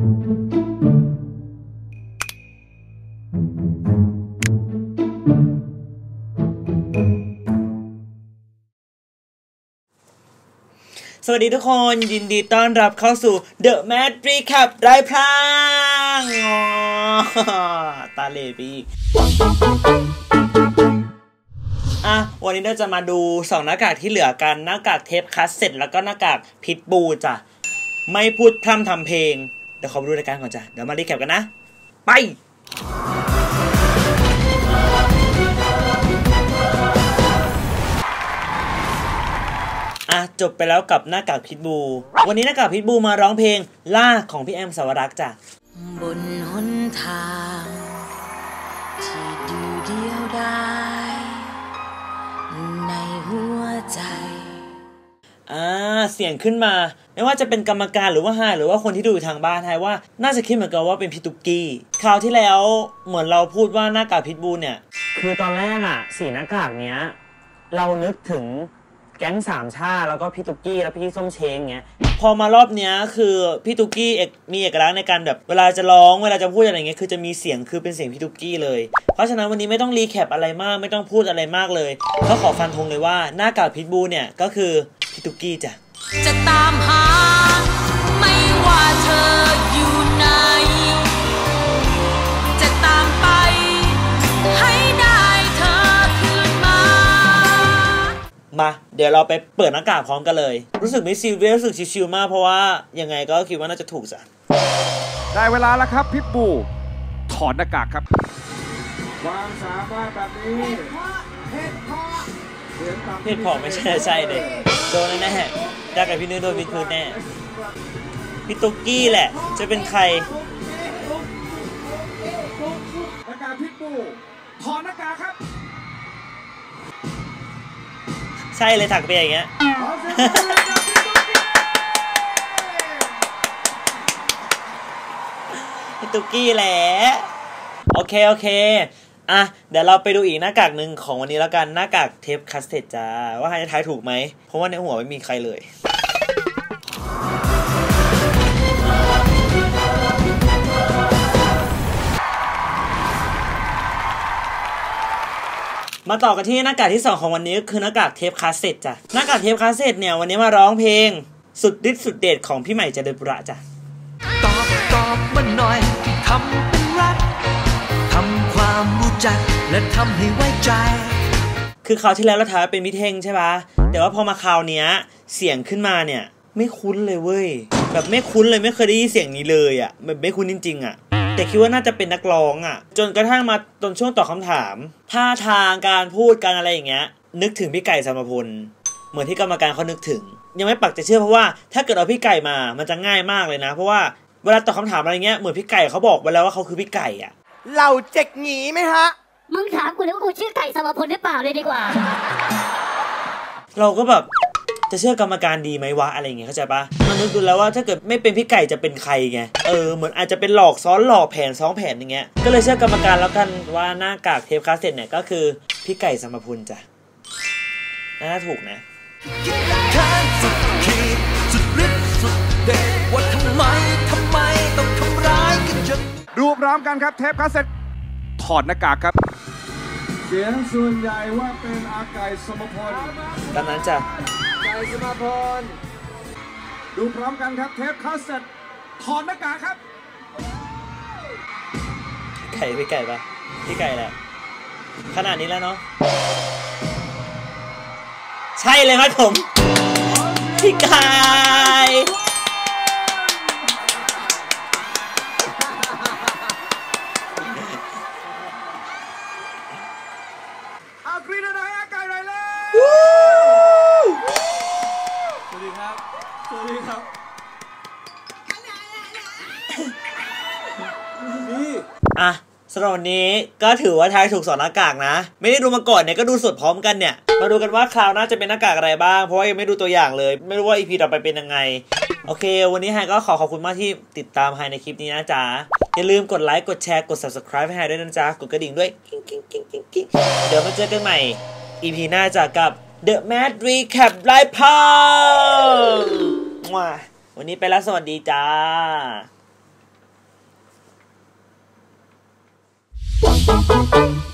สวัสดีทุกคนยินดีต้อนรับเข้าสู่ The Mad Recap ไร้พลางอ๋อตาเลบีอะวันนี้เราจะมาดูสองหน้ากากที่เหลือกัน หน้ากากเทปคัสเซ็ตแล้วก็หน้ากากพิทบูจ้ะ ไม่พูดพร่ำทำเพลง เดี๋ยวขอไปดูรายการก่อนจ้ะ เดี๋ยวมารีแคปกันนะ ไปอะจบไปแล้วกับหน้ากากพิทบู วันนี้หน้ากากพิทบูมาร้องเพลงล่าของพี่แอมสาวรักษ์จ้ะ บนหนทางที่ดูเดียวดายในหัวใจ อ่า เสียงขึ้นมา ไม่ว่าจะเป็นกรรมการหรือว่าไฮหรือว่าคนที่ดูอยู่ทางบ้านไฮว่าน่าจะคิดเหมือนกันว่าเป็นพี่ตุกกี้คราวที่แล้วเหมือนเราพูดว่าหน้ากากพิทบูเนี่ย คือตอนแรกอะสีหน้ากากเนี้ยเรานึกถึงแก๊งสามชาแล้วก็พี่ตุกกี้แล้วพี่ส้มเชงเงี้ยพอมารอบเนี้ยคือพี่ตุกกี้เอกมีเอกลักษณ์ในการแบบเวลาจะร้องเวลาจะพูดอะไรเงี้ยคือจะมีเสียงคือเป็นเสียงพี่ตุกกี้เลย เพราะฉะนั้นวันนี้ไม่ต้องรีแคปอะไรมากไม่ต้องพูดอะไรมากเลยก็ขอฟันธงเลยว่าหน้ากากพิทบูเนี่ยก็คือพี่ตุกกี้จ้ะ จะตามหา ไม่ว่าเธออยู่ไหน จะตามไป ให้ได้เธอคืนมา มา เดี๋ยวเราไปเปิดหน้ากากพร้อมกันเลย รู้สึกไม่ซีเรียสรู้สึกชิวๆมากเพราะว่ายังไงก็คิดว่าน่าจะถูกจ้ะได้เวลาแล้วครับพิทบูถอดหน้ากากครับความสามารถแบบนี้เสียงต่ำ เพศผอมไม่ใช่ใช่เลยโดนแน่ๆได้กับพี่นุ้ยโดนพี่คืนแน่ พี่ตุ๊กกี้แหละ จะเป็นใครหน้ากากพิษบูถอดหน้ากากครับ ใช่เลยถักไปอย่างเงี้ยขอเสียงปรบมือให้กับพี่ตุ๊กกี้พี่ตุ๊กกี้แหละ โอเค โอเค อะเดี๋ยวเราไปดูอีกหน้ากากหนึ่งของวันนี้แล้วกันหน้ากากเทปคัสเตตจ้าว่าใครจะทายถูกไหม เพราะว่าในหัวไม่มีใครเลยมาต่อกันที่หน้ากากที่ 2 ของวันนี้ก็คือหน้ากากเทปคาสเซ็ตจ้ะหน้ากากเทปคาสเซ็ตเนี่ยวันนี้มาร้องเพลงสุดฤทธิ์สุดเดชของพี่ใหม่เจริญปุระจ้ะตอบตอบมาหน่อยทำเป็นรัก จักและทำให้ไว้ใจ คือคราวที่แล้วเราถ่ายเป็นมิเทงใช่ปะแต่ว่าพอมาคราวเนี้ยเสียงขึ้นมาเนี่ย ไม่คุ้นเลยเว้ย แบบไม่คุ้นเลยไม่เคยได้ยินเสียงนี้เลยอะ่ะแบบไม่คุ้นจริงๆอะ่ะ แต่คิดว่าน่าจะเป็นนักร้องอะ่ะ จนกระทั่งมาตอนช่วงตอบคำถามท่าทางการพูดการอะไรอย่างเงี้ย นึกถึงพี่ไก่สมพลเหมือนที่กรรมการเขานึกถึง ยังไม่ปักใจเชื่อเพราะว่าถ้าเกิดเอาพี่ไก่มามันจะง่ายมากเลยนะ เพราะว่าเวลาตอบคำถามอะไรเงี้ยเหมือนพี่ไก่เขาบอกไปแล้วว่าเขาคือพี่ไก่อะ เราเจ็กหนีไหมฮะ มึงถามกูเลยว่ากูชื่อไก่สมพลหรือเปล่าเลยดีกว่า เราก็แบบจะเชื่อกรรมการดีไหมวะอะไรอย่างเงี้ยเข้าใจปะมันนึกดูแล้วว่าถ้าเกิดไม่เป็นพี่ไก่จะเป็นใครไง เออเหมือนอาจจะเป็นหลอกซ้อนหลอกแผนซ้อนแผนอย่างเงี้ย ก็เลยเชื่อกรรมการแล้วกันว่าหน้ากากเทปคาสเซ็ตเนี่ยก็คือพี่ไก่สมพุลจ้ะน่าถูกนะ ดูพร้อมกันครับเทปคาสเซ็ตถอดหน้ากากครับ เสียงส่วนใหญ่ว่าเป็นอาไก่สมพลตามนั้นจ้ะไก่สมพลดูพร้อมกันครับเทปคาสเซ็ตถอดหน้ากากครับ ไก่พี่ไก่ปะพี่ไก่แหละ ขนาดนี้แล้วเนาะ ใช่เลยครับผม พี่ไก่ ครับนี่อะสำหรับวันนี้ก็ถือว่าทายถูกสองหน้ากากนะ ไม่ได้ดูมาก่อนเนี่ยก็ดูสดพร้อมกันเนี่ย มาดูกันว่าคราวหน้าจะเป็นหน้ากากอะไรบ้าง เพราะว่ายังไม่ดูตัวอย่างเลย ไม่รู้ว่าอีพีต่อไปเป็นยังไง โอเค วันนี้ไฮก็ขอขอบคุณมากที่ติดตามไฮในคลิปนี้นะจ๊ะ อย่าลืมกดไลค์ กดแชร์ กด subscribe ให้ไฮด้วยนะจ๊ะ กดกระดิ่งด้วยกิ๊งกิ๊งกิ๊งกิ๊งกิ๊งเดี๋ยวมาเจอกันใหม่ EP หน้าจากกับ The Mad Recap Live p o w วันนี้ไปแล้วสวัสดีจ้าป